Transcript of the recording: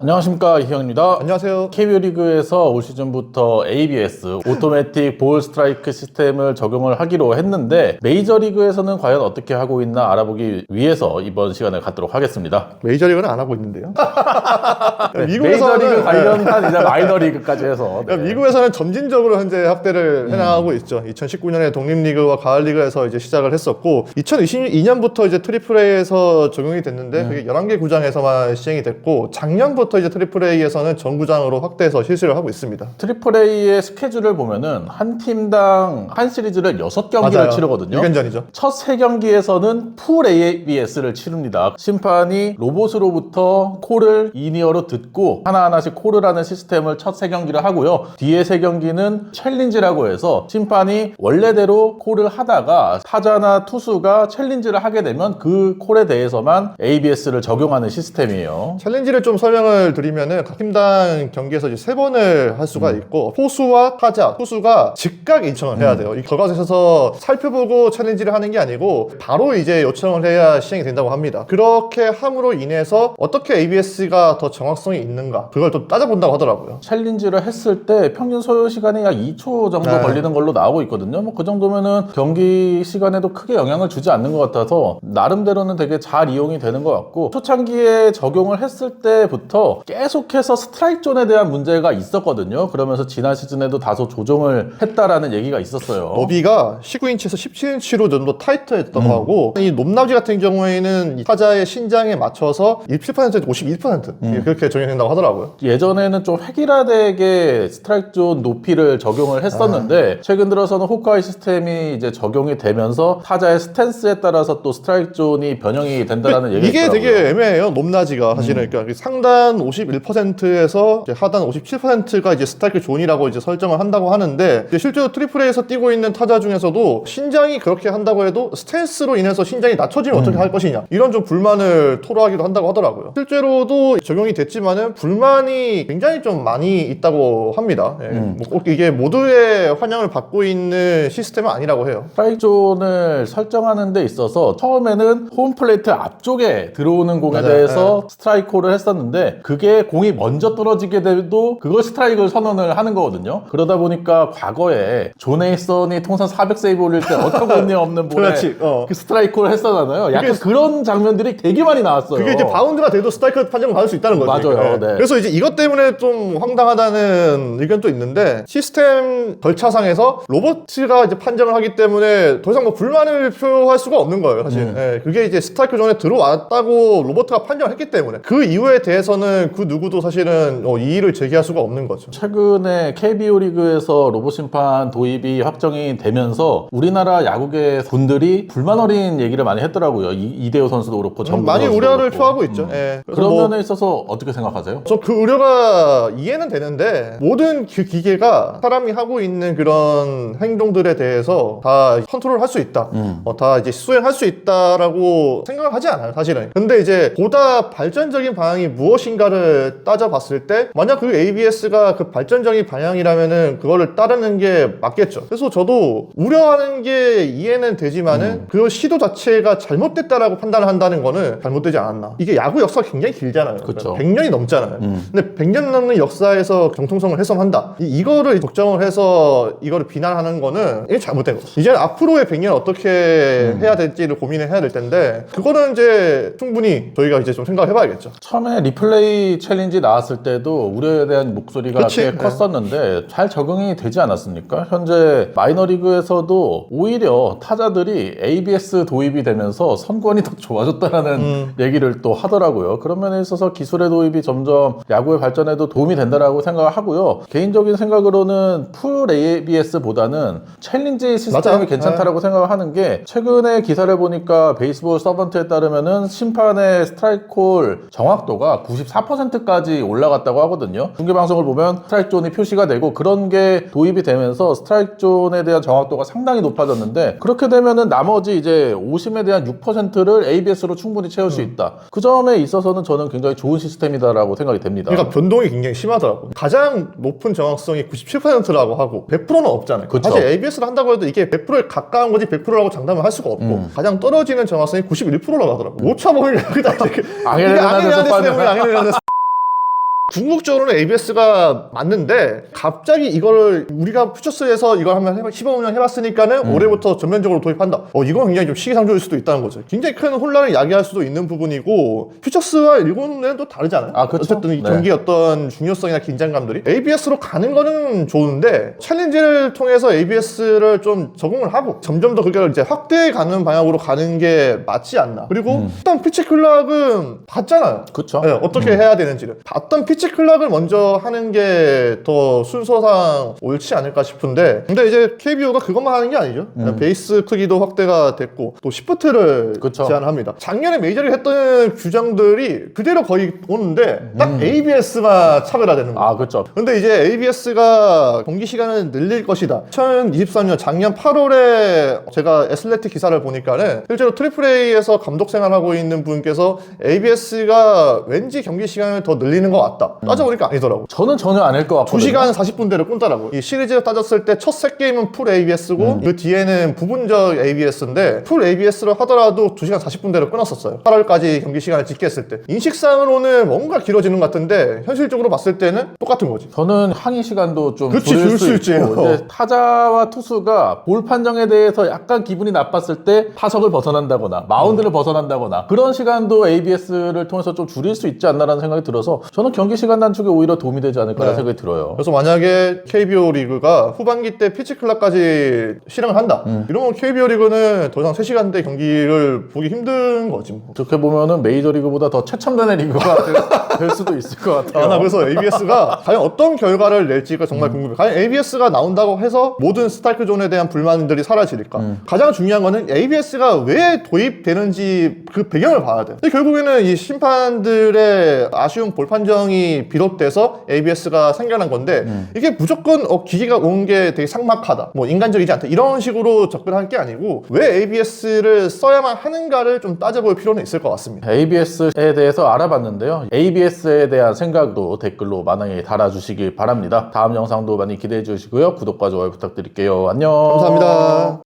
안녕하십니까 이형입니다. 안녕하세요. KBO 리그에서 올 시즌부터 ABS 오토매틱 볼 스트라이크 시스템을 적용을 하기로 했는데 메이저 리그에서는 과연 어떻게 하고 있나 알아보기 위해서 이번 시간을 갖도록 하겠습니다. 메이저리그는 안 하고 있는데요. 네, 미국에서는 메이저 리그 관련한 이제 마이너 리그까지 해서 네. 미국에서는 점진적으로 현재 확대를 해나가고 있죠. 2019년에 독립리그와 가을리그에서 이제 시작을 했었고 2022년부터 이제 트리플 A에서 적용이 됐는데 그게 11개 구장에서만 시행이 됐고 작년부터 이제 트리플 A에서는 전 구장으로 확대해서 실시를 하고 있습니다. 트리플 A의 스케줄을 보면은 한 팀당 한 시리즈를 여섯 경기를 맞아요. 치르거든요. 6연전이죠. 첫세 경기에서는 풀 ABS를 치릅니다. 심판이 로봇으로부터 콜을 이니어로 듣고 하나하나씩 콜을 하는 시스템을 첫세 경기를 하고요. 뒤에 세 경기는 챌린지라고 해서 심판이 원래대로 콜을 하다가 타자나 투수가 챌린지를 하게 되면 그 콜에 대해서만 ABS를 적용하는 시스템이에요. 챌린지를 좀 설명을 드리면은 각 팀당 경기에서 이제 세 번을 할 수가 음. 있고 포수와 타자, 투수가 즉각 요청을 해야 돼요. 이 결과에서 살펴보고 챌린지를 하는 게 아니고 바로 이제 요청을 해야 시행이 된다고 합니다. 그렇게 함으로 인해서 어떻게 ABS가 더 정확성이 있는가 그걸 또 따져본다고 하더라고요. 챌린지를 했을 때 평균 소요 시간이 약 2초 정도 네. 걸리는 걸로 나오고 있거든요. 뭐 그 정도면은 경기 시간에도 크게 영향을 주지 않는 것 같아서 나름대로는 되게 잘 이용이 되는 것 같고 초창기에 적용을 했을 때부터 계속해서 스트라이크 존에 대한 문제가 있었거든요. 그러면서 지난 시즌에도 다소 조정을 했다라는 얘기가 있었어요. 너비가 19인치에서 17인치로 좀 더 타이트했다고 음. 하고 이 높나지 같은 경우에는 이 타자의 신장에 맞춰서 17%에서 51% 음. 그렇게 적용된다고 하더라고요. 예전에는 좀 획일화되게 스트라이크 존 높이를 적용을 했었는데 최근 들어서는 호크아이 시스템이 이제 적용이 되면서 타자의 스탠스에 따라서 또 스트라이크 존이 변형이 된다라는 얘기가 이게 있더라고요. 음. 되게 애매해요. 높낮이가 사실은 그러니까 상단 51%에서 하단 57%가 이제 스트라이크 존이라고 이제 설정을 한다고 하는데 실제로 트리플 A에서 뛰고 있는 타자 중에서도 신장이 그렇게 한다고 해도 스탠스로 인해서 신장이 낮춰지면 어떻게 음. 할 것이냐 이런 좀 불만을 토로하기도 한다고 하더라고요. 실제로도 적용이 됐지만은 불만이 굉장히 좀 많이 있다고 합니다. 예, 음. 뭐꼭 이게 모두의 환영을 받고 있는 시스템은 아니라고 해요. 스트라이크 존을 설정하는 데 있어서 처음에는 홈플레이트 앞쪽에 들어오는 공에 맞아요. 대해서 스트라이크 콜을 했었는데 그게 공이 먼저 떨어지게 돼도 그걸 스트라이크를 선언을 하는 거거든요. 그러다 보니까 과거에 존 에이선이 통산 400세이브 올릴 때 어처구니 없는 볼에 그렇지, 어. 그 스트라이크 콜을 했었잖아요. 약간 그게- 그런 장면들이 되게 많이 나왔어요. 그게 이제 바운드가 돼도 스트라이크 판정을 받을 수 있다는 거죠. 맞아요. 네. 그래서 이제 이것 때문에 좀 황당하다는 의견도 있는데 시스템 절차상에서 로버트가 이제 판정을 하기 때문에 더 이상 뭐 불만을 표할 수가 없는 거예요, 사실. 음. 예, 그게 이제 스트라이크 존에 들어왔다고 로버트가 판정을 했기 때문에 그 이유에 대해서는 그 누구도 사실은 어, 이의를 제기할 수가 없는 거죠. 최근에 KBO 리그에서 로봇 심판 도입이 확정이 되면서 우리나라 야구계 분들이 불만 어린 얘기를 많이 했더라고요. 이, 이대호 선수도 그렇고 음, 많이 우려를. 표하고 있죠. 예. 그래서 그런 뭐 면에 있어서 어떻게 생각하세요? 저 그 우려가 이해는 되는데 모든 그 기계가 사람이 하고 있는 그런 행동들에 대해서 다 컨트롤 할 수 있다. 음. 어, 다 이제 수행할 수 있다라고 생각을 하지 않아요, 사실은. 근데 이제 보다 발전적인 방향이 무엇인가 를 따져봤을 때 만약 그 ABS가 그 발전적인 방향이라면은 그거를 따르는 게 맞겠죠. 그래서 저도 우려하는 게 이해는 되지만은 그 시도 자체가 잘못됐다라고 판단을 한다는 거는 잘못되지 않았나. 이게 야구 역사가 굉장히 길잖아요. 그쵸. 100년이 넘잖아요. 음. 근데 100년 넘는 역사에서 정통성을 훼손한다. 이, 거를 걱정을 해서 이거를 비난하는 거는 이게 잘못된 거죠. 이제 앞으로의 100년 어떻게 음. 해야 될지를 고민을 해야 될 텐데 그거는 이제 충분히 저희가 이제 좀 생각을 해봐야겠죠. 처음에 리플레이 챌린지 나왔을 때도 우려에 대한 목소리가 그치, 꽤 네. 컸었는데 잘 적응이 되지 않았습니까? 현재 마이너리그에서도 오히려 타자들이 ABS 도입이 되면서 선권이 더 좋아졌다라는 음. 얘기를 또 하더라고요. 그런 면에 있어서 기술의 도입이 점점 야구의 발전에도 도움이 된다라고 생각을 하고요. 개인적인 생각으로는 풀 ABS보다는 챌린지 시스템이 맞아요. 괜찮다라고 생각을 하는 게 최근에 기사를 보니까 베이스볼 서번트에 따르면은 심판의 스트라이크 콜 정확도가 94% 까지 올라갔다고 하거든요. 중계 방송을 보면 스트라이크 존이 표시가 되고 그런 게 도입이 되면서 스트라이크 존에 대한 정확도가 상당히 높아졌는데 그렇게 되면은 나머지 이제 오심에 대한 6%를 ABS로 충분히 채울 음. 수 있다. 그 점에 있어서는 저는 굉장히 좋은 시스템이다라고 생각이 됩니다. 그러니까 변동이 굉장히 심하더라고. 가장 높은 정확성이 97%라고 하고 100%는 없잖아요. 그쵸. 사실 ABS를 한다고 해도 이게 100%에 가까운 거지 100%라고 장담을 할 수가 없고 음. 가장 떨어지는 정확성이 91%라고 하더라고. 오차 이렇게 앙헬 이게 헤 궁극적으로는 ABS가 맞는데 갑자기 이거를 우리가 퓨처스에서 이걸 한번 해봐, 시범 운영 해봤으니까는 올해부터 전면적으로 도입한다. 어 이건 굉장히 좀 시기상조일 수도 있다는 거죠. 굉장히 큰 혼란을 야기할 수도 있는 부분이고 퓨처스와 일본은 또 다르잖아요. 아, 그쵸? 어쨌든 이 네. 경기 어떤 중요성이나 긴장감들이 ABS로 가는 거는 좋은데 챌린지를 통해서 ABS를 좀 적응을 하고 점점 더 그걸 이제 확대해 가는 방향으로 가는 게 맞지 않나. 그리고 일단 피치 클락은 봤잖아요. 그쵸? 네, 어떻게 해야 되는지를 봤던 피치 클락을 먼저 하는 게 더 순서상 옳지 않을까 싶은데 근데 이제 KBO가 그것만 하는 게 아니죠 베이스 크기도 확대가 됐고 또 시프트를 그쵸. 제한합니다 작년에 메이저를 했던 규정들이 그대로 거의 오는데 딱 ABS만 차별화되는 거예요 아, 그렇죠. 근데 이제 ABS가 경기 시간을 늘릴 것이다. 2023년 작년 8월에 제가 애슬레틱 기사를 보니까는 실제로 트리플 A에서 감독 생활하고 있는 분께서 ABS가 왠지 경기 시간을 더 늘리는 것 같다. 따져보니까 아니더라고. 저는 전혀 아닐 것 같거든요. 2시간 40분대를 꾼다라고. 이 시리즈를 따졌을 때 첫 세 게임은 풀 ABS고 그 뒤에는 부분적 ABS인데 풀 ABS를 하더라도 2시간 40분대를 끊었었어요. 8월까지 경기 시간을 집계했을 때. 인식상으로는 뭔가 길어지는 것 같은데 현실적으로 봤을 때는 똑같은 거지. 저는 항의 시간도 좀 그치, 줄일 줄일 수, 수 있지. 어. 이제 타자와 투수가 볼 판정에 대해서 약간 기분이 나빴을 때 타석을 벗어난다거나 마운드를 벗어난다거나 그런 시간도 ABS를 통해서 좀 줄일 수 있지 않나라는 생각이 들어서 저는 경기 시간 단축에 오히려 도움이 되지 않을까라는 네. 생각이 들어요. 그래서 만약에 KBO 리그가 후반기 때 피치 클락까지 실행을 한다. 음. 이러면 KBO 리그는 더 이상 3시간대 경기를 보기 힘든 거지 뭐. 어떻게 보면은 메이저 리그보다 더 최첨단의 리그가 될, 될 수도 있을 것 같아요. 아, 나 그래서 ABS가 과연 어떤 결과를 낼지가 정말 궁금해. 과연 ABS가 나온다고 해서 모든 스타이크 존에 대한 불만들이 사라질까? 가장 중요한 거는 ABS가 왜 도입되는지 그 배경을 봐야 돼. 근데 결국에는 이 심판들의 아쉬운 볼 판정이 비롯돼서 ABS가 생겨난 건데 이게 무조건 어, 기계가 온 게 되게 삭막하다. 뭐 인간적이지 않다. 이런 식으로 접근할 게 아니고 왜 ABS를 써야만 하는가를 좀 따져볼 필요는 있을 것 같습니다. ABS에 대해서 알아봤는데요. ABS에 대한 생각도 댓글로 많이 달아주시길 바랍니다. 다음 영상도 많이 기대해 주시고요. 구독과 좋아요 부탁드릴게요. 안녕. 감사합니다.